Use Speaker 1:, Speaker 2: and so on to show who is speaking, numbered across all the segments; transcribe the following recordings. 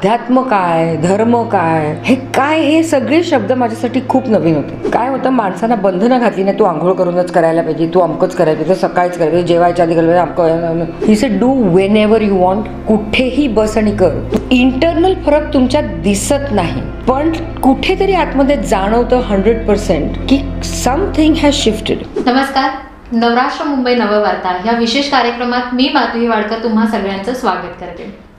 Speaker 1: अध्यात्म काय? धर्म काय? हे काय? हे सगळे शब्द माझ्यासाठी खूप नवीन होते. काय होतं? माणसांना बंधनं घातली नाही. तू आंघोळ करूनच करायला पाहिजे. तू अमकंच करायला पाहिजे. सकाळीच करायला पाहिजे. जेवायच्या आधी करायला पाहिजे. अमकं ही say do whenever you want कुठेही बस आणि कर. इंटरनल फरक तुमच्यात दिसत नाही. पण कुठेतरी आतमध्ये जाणवतं हंड्रेड पर्सेंट की समथिंग हॅज शिफ्टेड
Speaker 2: नमस्कार. नवराष्ट्र मुंबई नववार्ता. या विशेष कार्यक्रमात मी माधुरी वाडकर तुम्हा सगळ्यांचं स्वागत करते.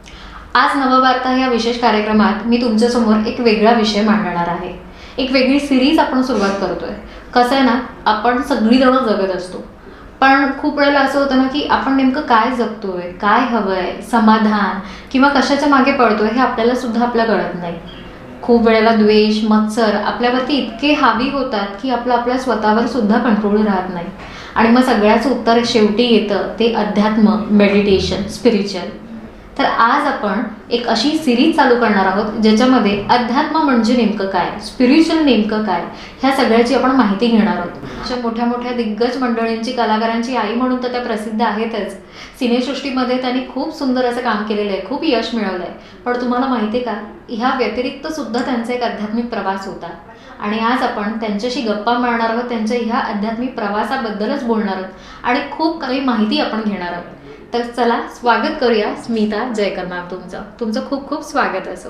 Speaker 2: आज नववार्ता या विशेष कार्यक्रमात मी तुमच्यासमोर एक वेगळा विषय मांडणार आहे. एक वेगळी सिरीज आपण सुरुवात करतोय. कसं आहे ना आपण सगळीजण जगत असतो. पण खूप वेळेला असं होतं ना की आपण नेमकं काय जगतोय काय हवंय समाधान किंवा कशाच्या मागे पडतोय हे आपल्याला सुद्धा आपल्या कळत नाही. खूप वेळेला द्वेष मत्सर आपल्यावरती इतके हावी होतात की आपलं आपल्या स्वतःवर सुद्धा कंट्रोल राहत नाही. आणि मग सगळ्याचं उत्तर शेवटी येतं ते अध्यात्म मेडिटेशन स्पिरिच्युअल तर आज आपण एक अशी सिरीज चालू करणार आहोत ज्याच्यामध्ये अध्यात्म म्हणजे नेमकं काय स्पिरिच्युअल नेमकं काय ह्या सगळ्याची आपण माहिती घेणार आहोत. अशा मोठ्या मोठ्या दिग्गज मंडळींची कलाकारांची आई म्हणून तर त्या प्रसिद्ध आहेतच. सिनेसृष्टीमध्ये त्यांनी खूप सुंदर असं काम केलेलं आहे खूप यश मिळवलं आहे. पण तुम्हाला माहिती आहे का ह्या व्यतिरिक्त सुद्धा त्यांचा एक आध्यात्मिक प्रवास होता. आणि आज आपण त्यांच्याशी गप्पा मारणार आहोत त्यांच्या ह्या आध्यात्मिक प्रवासाबद्दलच बोलणार आहोत. आणि खूप काही माहिती आपण घेणार आहोत. तर चला स्वागत करूया. स्मिता जयकर मॅम तुमचं. तुमचं खूप खूप स्वागत असो.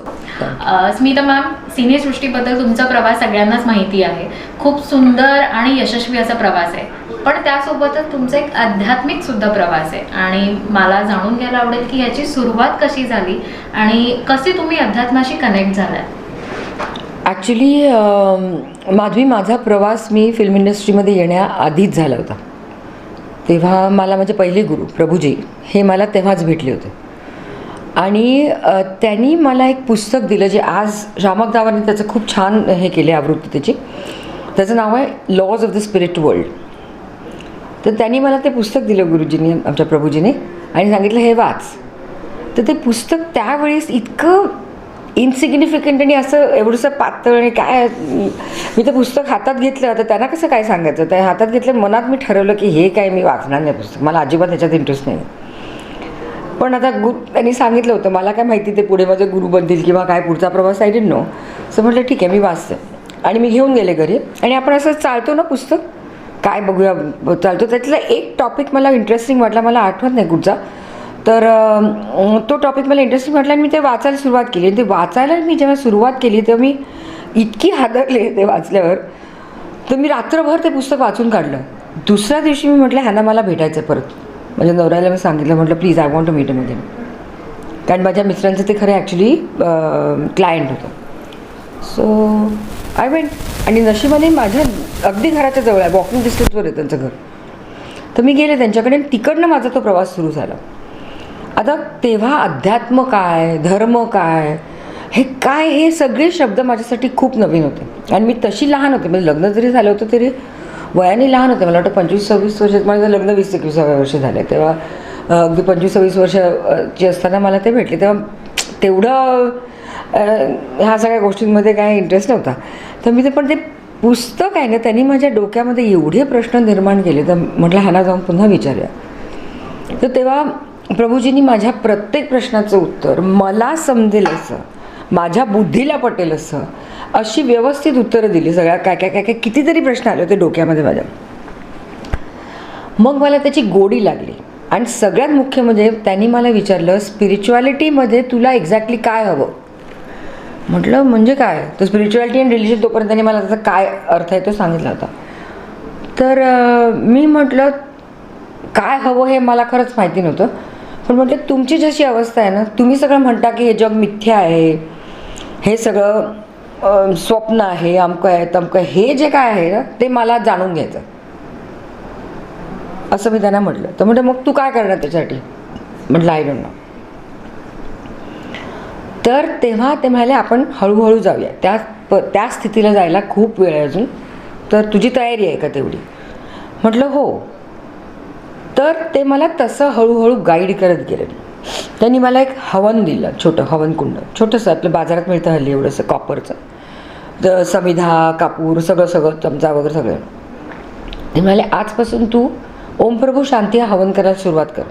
Speaker 2: स्मिता मॅम सिनेसृष्टीबद्दल तुमचा प्रवास सगळ्यांनाच माहिती आहे. खूप सुंदर आणि यशस्वी असा प्रवास आहे. पण त्यासोबतच तुमचा एक आध्यात्मिक सुद्धा प्रवास आहे. आणि मला जाणून घ्यायला आवडेल की याची सुरुवात कशी झाली आणि कसे तुम्ही अध्यात्माशी कनेक्ट झालात?
Speaker 1: ॲक्च्युली माधवी माझा प्रवास मी फिल्म इंडस्ट्रीमध्ये येण्याआधीच झाला होता. तेव्हा मला माझे पहिले गुरु प्रभूजी हे मला तेव्हाच भेटले होते. आणि त्यांनी मला एक पुस्तक दिलं जे आज रामक दावाने त्याचं खूप छान हे केले आवृत्ती त्याची. त्याचं नाव आहे laws of the spirit world तर त्यांनी मला ते पुस्तक दिलं गुरुजींनी आमच्या प्रभूजीने आणि सांगितलं हे वाच. तर ते पुस्तक त्यावेळेस इतकं इनसिग्निफिकंट आणि असं एवढंसं पातळ आणि काय मी ते पुस्तक हातात घेतलं. तर त्यांना कसं काय सांगायचं? त्या हातात घेतलं मनात मी ठरवलं की हे काय मी वाचणार नाही पुस्तक. मला अजिबात त्याच्यात इंटरेस्ट नाही. पण आता गु त्यांनी सांगितलं होतं मला काय माहिती ते पुढे माझे गुरु बनतील किंवा काय पुढचा प्रवास आय डिंट नो असं म्हटलं ठीक आहे मी वाचते. आणि मी घेऊन गेले घरी. आणि आपण असं चालतो ना पुस्तक काय बघूया चालतो. त्यातला एक टॉपिक मला इंटरेस्टिंग वाटला मला आठवत नाही कुठचा. तर तो टॉपिक मला इंटरेस्टिंग वाटला आणि मी ते वाचायला सुरुवात केली. आणि ते वाचायला मी जेव्हा सुरुवात केली तेव्हा मी इतकी हादरले ते वाचल्यावर. तर मी रात्रभर ते पुस्तक वाचून काढलं. दुसऱ्या दिवशी मी म्हटलं ह्यांना मला भेटायचं आहे परत. म्हणजे नवऱ्याला मी सांगितलं म्हटलं प्लीज आय वॉन्ट टू मीटमध्ये कारण माझ्या मित्रांचं ते खरं ॲक्च्युली क्लायंट होतं. सो आय वेंट आणि नशिबाने माझ्या अगदी घराच्या जवळ आहे वॉकिंग डिस्टन्सवर आहे त्यांचं घर. तर मी गेले त्यांच्याकडे तिकडनं माझा तो प्रवास सुरू झाला. आता तेव्हा अध्यात्म काय धर्म काय हे काय हे सगळे शब्द माझ्यासाठी खूप नवीन होते. आणि मी तशी लहान होते. म्हणजे लग्न जरी झालं होतं तरी वयाने लहान होते. मला वाटतं पंचवीस सव्वीस वर्षात माझं लग्न वीस एकविसाव्या वर्ष झाले तेव्हा अगदी पंचवीस सव्वीस वर्षाची असताना मला ते भेटले. तेव्हा तेवढं ह्या सगळ्या गोष्टींमध्ये काय इंटरेस्ट नव्हता. तर मी ते पण ते पुस्तक आहे ना त्यांनी माझ्या डोक्यामध्ये एवढे प्रश्न निर्माण केले. तर म्हटलं ह्याला जाऊन पुन्हा विचारूया. तर तेव्हा प्रभूजींनी माझ्या प्रत्येक प्रश्नाचं उत्तर मला समजेल असं माझ्या बुद्धीला पटेल असं अशी व्यवस्थित उत्तरं दिली. सगळ्या काय काय काय काय कितीतरी प्रश्न आले होते डोक्यामध्ये माझ्या. मग मला त्याची गोडी लागली. आणि सगळ्यात मुख्य म्हणजे त्यांनी मला विचारलं स्पिरिच्युअलिटीमध्ये तुला एक्झॅक्टली काय हवं? म्हटलं म्हणजे काय? तर स्पिरिच्युअलिटी आणि रिलिजन तोपर्यंत त्यांनी मला त्याचा काय अर्थ आहे तो सांगितला होता. तर मी म्हटलं काय हवं हे मला खरंच माहिती नव्हतं. पण म्हटलं तुमची जशी अवस्था आहे ना तुम्ही सगळं म्हणता की हे जग मिथ्या आहे. हे सगळं स्वप्न आहे अमकं आहे तमकं हे जे काय आहे ना ते मला जाणून घ्यायचं. असं मी त्यांना म्हटलं. तर म्हटलं मग तू काय करणार त्याच्यासाठी? म्हटलं आय डोंट नो तर तेव्हा ते म्हणाले आपण हळूहळू जाऊया. त्या प त्या स्थितीला जायला खूप वेळ आहे अजून. तर तुझी तयारी आहे का तेवढी? म्हटलं हो. तर ते मला तसं हळूहळू गाईड करत गेले. त्यांनी मला एक हवन दिलं छोटं हवनकुंड छोटंसं आपलं बाजारात मिळतं हल्ली एवढंसं कॉपरचं तर समिधा कापूर सगळं सगळं चमचा वगैरे सगळं. ते म्हणाले आजपासून तू ओमप्रभू शांती हा हवन करायला सुरुवात कर.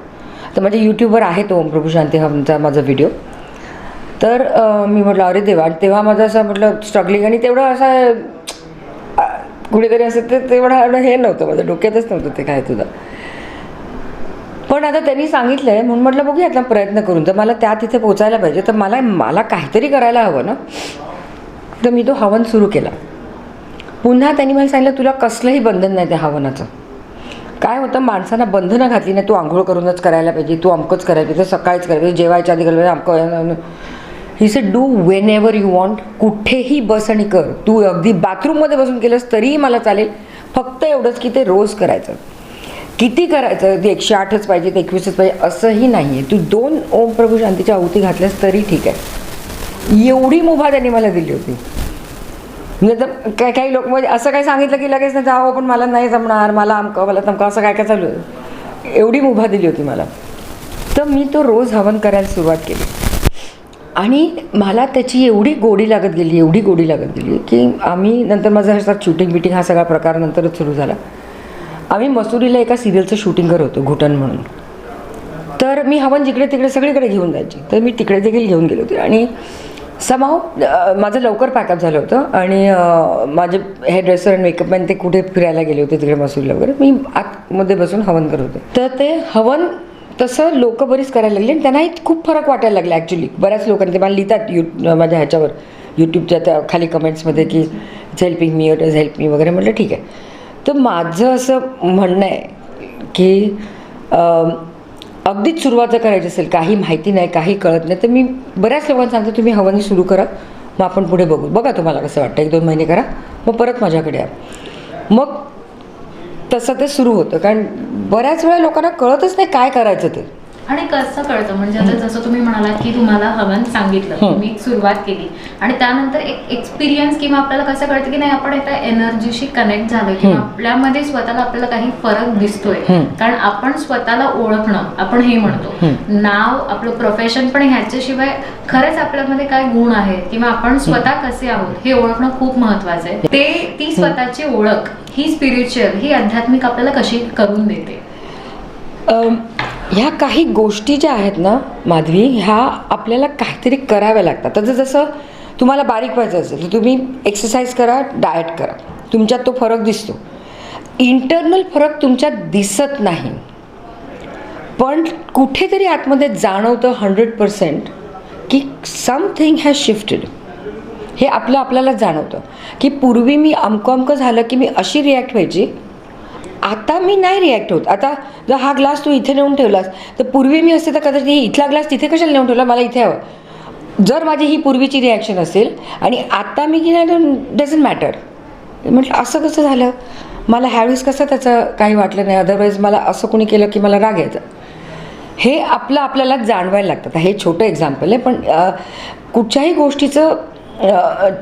Speaker 1: तर माझ्या यूट्यूबवर आहे तो ओमप्रभू शांती हवनचा माझा व्हिडिओ तर मी म्हटलं अरे देवा. आणि तेव्हा माझं असं म्हटलं स्ट्रगलिंग आणि तेवढं असं कुठेतरी कुणीतरी असं ते तेवढं हे नव्हतं माझं डोक्यातच नव्हतं ते काय तुझं. पण आता त्यांनी सांगितलंय म्हणून म्हटलं बघूयात ना प्रयत्न करून. तर मला त्या तिथे पोचायला पाहिजे. तर मला मला काहीतरी करायला हवं ना? तर मी तो हवन सुरू केला. पुन्हा त्यांनी मला सांगितलं तुला कसलंही बंधन नाही त्या हवनाचं. काय होतं माणसांना बंधनं घातली नाही तू आंघोळ करूनच करायला पाहिजे तू अमकंच करायला पाहिजे सकाळीच करायला पाहिजे जेवायच्या आधी करायला पाहिजे अमकं ही say do whenever you want कुठेही बस आणि कर. तू अगदी बाथरूममध्ये बसून केलंस तरीही मला चालेल. फक्त एवढंच की ते रोज करायचं. किती करायचं? ते एकशे आठच पाहिजे एकवीसच पाहिजे असंही नाही आहे तू दोन ओम प्रभू शांतीच्या आहुती घातल्यास तरी ठीक आहे. एवढी मुभा त्यांनी मला दिली होती. म्हणजे तर काही काही लोक म्हणजे असं काही सांगितलं की लगेच नाही जावं पण मला नाही जमणार मला अमकं मला तमकं असं काय काय चालू आहे? एवढी मुभा दिली होती मला. तर मी तो रोज हवन करायला सुरुवात केली. आणि मला त्याची एवढी गोडी लागत गेली एवढी गोडी लागत गेली की आम्ही नंतर माझा असा शूटिंग बिटिंग हा सगळा प्रकार नंतरच सुरू झाला. आम्ही मसुरीला एका सिरियलचं शूटिंग करत होतो घुटन म्हणून. तर मी हवन जिकडे तिकडे सगळीकडे घेऊन जायची. तर मी तिकडे देखील घेऊन गेले होते. आणि समाव माझं लवकर पॅकअप झालं होतं. आणि माझे हेअर ड्रेसर आणि मेकअपमॅन ते कुठे फिरायला गेले होते तिकडे मसुरीला वगैरे मी आतमध्ये बसून हवन करत होते. तर ते हवन तसं लोक बरीच करायला लागली आणि त्यांनाही खूप फरक वाटायला लागला ॲक्च्युली बऱ्याच लोकांनी ते मला लिहितात यू माझ्या ह्याच्यावर यूट्यूबच्या त्या खाली कमेंट्समध्ये की it's helping me it is help me वगैरे. म्हटलं ठीक आहे. तर माझं असं म्हणणं आहे की अगदीच सुरुवात करायची असेल काही माहिती नाही काही कळत नाही तर मी बऱ्याच लोकांना सांगते तुम्ही हवानी सुरू करा मग आपण पुढे बघू. बघा तुम्हाला कसं वाटतं एक दोन महिने करा मग परत माझ्याकडे या. मग तसं ते सुरू होतं कारण बऱ्याच वेळा लोकांना कळतच नाही काय करायचं ते.
Speaker 2: आणि कसं कळतं म्हणजे आता जसं तुम्ही म्हणालात की तुम्हाला हवन सांगितलं
Speaker 1: हं.
Speaker 2: तुम्ही एक सुरुवात केली आणि त्यानंतर एक एक्सपिरियन्स किंवा आपल्याला कसं कळतं की नाही आपण आता एनर्जीशी कनेक्ट झालोय किंवा. आपल्यामध्ये स्वतःला आपल्याला काही फरक दिसतोय
Speaker 1: हं.
Speaker 2: कारण आपण स्वतःला ओळखणं आपण हे म्हणतो. नाव आपलं प्रोफेशन पण ह्याच्याशिवाय खरंच आपल्यामध्ये काय गुण आहेत किंवा आपण स्वतः कसे आहोत हे ओळखणं खूप महत्वाचं आहे ते ती स्वतःची ओळख ही स्पिरिच्युअल ही आध्यात्मिक आपल्याला कशी करून देते
Speaker 1: ह्या काही गोष्टी ज्या आहेत ना माधवी ह्या आपल्याला काहीतरी कराव्या लागतात. तर जसं तुम्हाला बारीक व्हायचं असेल तर तुम्ही एक्सरसाइज करा डाएट करा. तुमच्यात तो फरक दिसतो. इंटरनल फरक तुमच्यात दिसत नाही. पण कुठेतरी आतमध्ये जाणवतं हंड्रेड पर्सेंट की समथिंग हॅज शिफ्टेड हे आपलं आपल्याला जाणवतं. की पूर्वी मी अमकं अमकं झालं की मी अशी रिॲक्ट व्हायची आता मी नाही रिॲक्ट होत. आता जर हा ग्लास तू इथे नेऊन ठेवलास तर पूर्वी मी असते तर कदाचित इथला ग्लास तिथे कशाला नेऊन ठेवला? मला इथे हवं. जर माझी ही पूर्वीची रिॲक्शन असेल आणि आता मी की नाही डझंट मॅटर म्हटलं असं कसं झालं? मला ह्यावेळेस कसं त्याचं काही वाटलं नाही? अदरवाईज मला असं कोणी केलं की मला राग यायचा. हे आपलं आपल्याला जाणवायला लागतं. हे छोटं एक्झाम्पल आहे पण कुठच्याही गोष्टीचं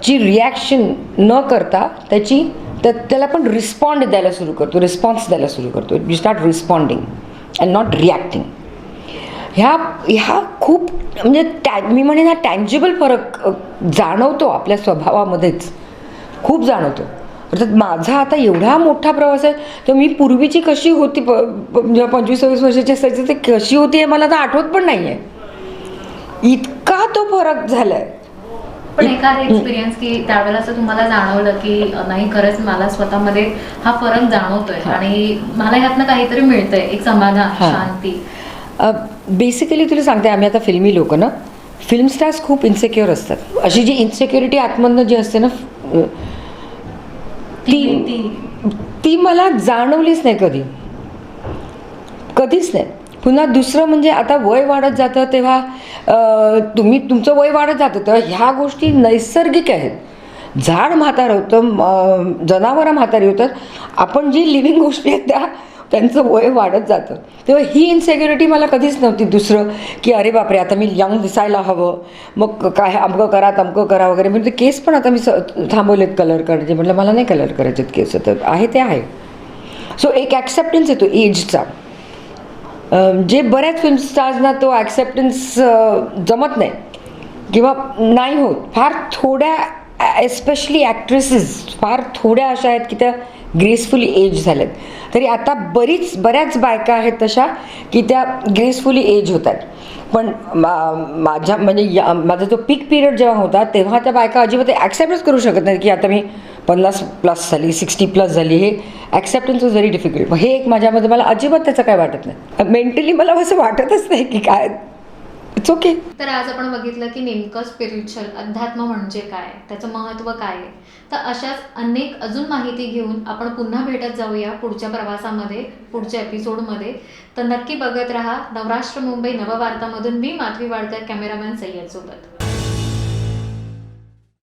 Speaker 1: ची रिॲक्शन न करता त्याची तर त्याला पण रिस्पॉन्ड द्यायला सुरू करतो रिस्पॉन्स द्यायला सुरू करतो. You start responding and not reacting ह्या ह्या खूप म्हणजे टॅ मी म्हणेन हा टँजिबल फरक जाणवतो आपल्या स्वभावामध्येच. खूप जाणवतो. अर्थात माझा आता एवढा मोठा प्रवास आहे तर मी पूर्वीची कशी होती प जेव्हा पंचवीस सव्वीस वर्षाची असायची ते कशी होती हे मला तर आठवत पण नाही आहे इतका तो फरक झाला आहे
Speaker 2: पण एखादा एक्सपिरियन्स की त्यावेळेला असं तुम्हाला जाणवलं की नाही खरंच मला स्वतःमध्ये हा फरक जाणवतोय. आणि मला ह्यातनं काहीतरी मिळतंय एक समाधान. शांती.
Speaker 1: बेसिकली तुला सांगते आम्ही आता फिल्मी लोक ना. फिल्म स्टार्स खूप इन्सेक्युअर असतात. अशी जी इन्सेक्युरिटी आतमधनं जी असते ना
Speaker 2: ती
Speaker 1: ती मला जाणवलीच नाही कधी. कधीच नाही. पुन्हा दुसरं म्हणजे आता वय वाढत जातं तेव्हा तुम्ही तुमचं वय वाढत जातं तेव्हा ह्या गोष्टी नैसर्गिक आहेत. झाड म्हातारं होतं जनावरं म्हातारी होतात आपण जी लिव्हिंग गोष्टी आहेत त्या त्यांचं वय वाढत जातं. तेव्हा ही इन्सेक्युरिटी मला कधीच नव्हती दुसरं की अरे बापरे आता मी यंग दिसायला हवं. मग काय अमकं करा तमकं करा वगैरे. म्हणजे केस पण आता मी स थांबवलेत कलर करायचे म्हटलं मला नाही कलर करायचे केस तर आहे ते आहे. सो एक ॲक्सेप्टन्स येतो एजचा जे बऱ्याच फिल्म स्टार्सना तो ॲक्सेप्टन्स जमत नाही. किंवा नाही होत. फार थोड्या एस्पेशली ॲक्ट्रेसेस फार थोड्या अशा आहेत की त्या ग्रेसफुली एज झाल्यात. तरी आता बरीच बऱ्याच बायका आहेत तशा की त्या ग्रेसफुली एज होतात. पण मा- माझ्या म्हणजे या माझा जो पीक पिरियड जेव्हा होता तेव्हा त्या बायका अजिबात ॲक्सेप्टच करू शकत नाही की आता मी पन्नास प्लस झाली सिक्स्टी प्लस झाली हे ॲक्सेप्टन्स वॉज व्हेरी डिफिकल्ट हे एक माझ्यामध्ये मला अजिबात त्याचं काय वाटत नाही. मेंटली मला असं वाटतच नाही की काय. इट्स ओके
Speaker 2: तर आज आपण बघितलं की नेमकं स्पिरिच्युअल अध्यात्म म्हणजे काय? त्याचं महत्त्व काय आहे? तर अशाच अनेक अजून माहिती घेऊन आपण पुन्हा भेटत जाऊया पुढच्या प्रवासामध्ये पुढच्या एपिसोडमध्ये तर नक्की बघत राहा नवराष्ट्र मुंबई नववार्तामधून मी माधवी वाडकर कॅमेरामॅन सय्यदसोबत